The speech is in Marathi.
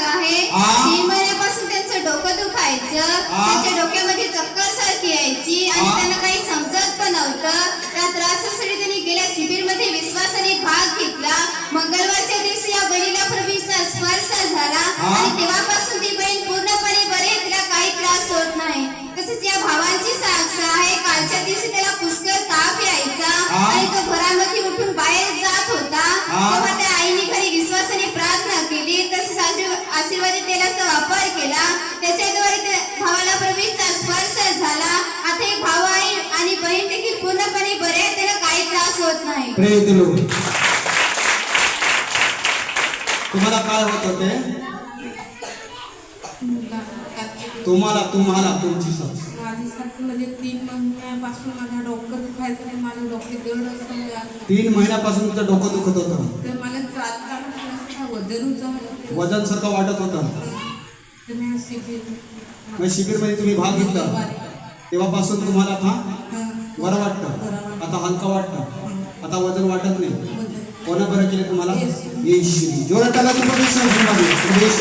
आहे. तीन महिन्यापासून त्यांचं डोकं दुखायचं. त्यांच्या डोक्यामध्ये चक्कर सारखी यायची आणि. त्यांना काही समजत पण नव्हतं त्या त्रासासाठी त्यांनी गेल्या शिबिरमध्ये विश्वासाने भाग घेतला मंगळवारच्या दिवशी या बहिणीला प्रभूचा स्पर्श झाला. आणि तेव्हापासून ती बहीण पूर्णपणे बरे तिला काही त्रास होत नाही तसेच या भावांची साक्ष आहे कालच्या दिवशी त्याला पुष्कळ ताप यायचा हा. आणि तो घरामध्ये उठून बाहेर जात होता हा. तेव्हा त्या आईने घरी विश्वासाने प्रार्थना केली तसेच आशीर्व- आशीर्वादी तेलाचा वापर केला. त्याच्याद्वारे त्या भावाला प्रवेशचा स्पर्श झाला. आता एक भाऊ आहे आणि बहीण देखील पूर्णपणे बरे त्याला काही त्रास होत नाही. तुम्हाला काय होत होते? तुम्हाला तुम्हाला तुमची साथ माझी सासू म्हणजे तीन महिन्यापासून माझं डोकं दुखायचं आणि माझं डोके असं तीन महिन्यापासून तुमचं डोकं दुखत होतं. तर मला वजन सारखं वाटत होतं. शिबिर शिबिरमध्ये तुम्ही भाग घेतला. तेव्हापासून तुम्हाला आता बरं वाटतं. आता हलका वाटतं. आता वजन वाटत नाही. कोणा बरं केलं तुम्हाला? येशू जोरात प्रवेश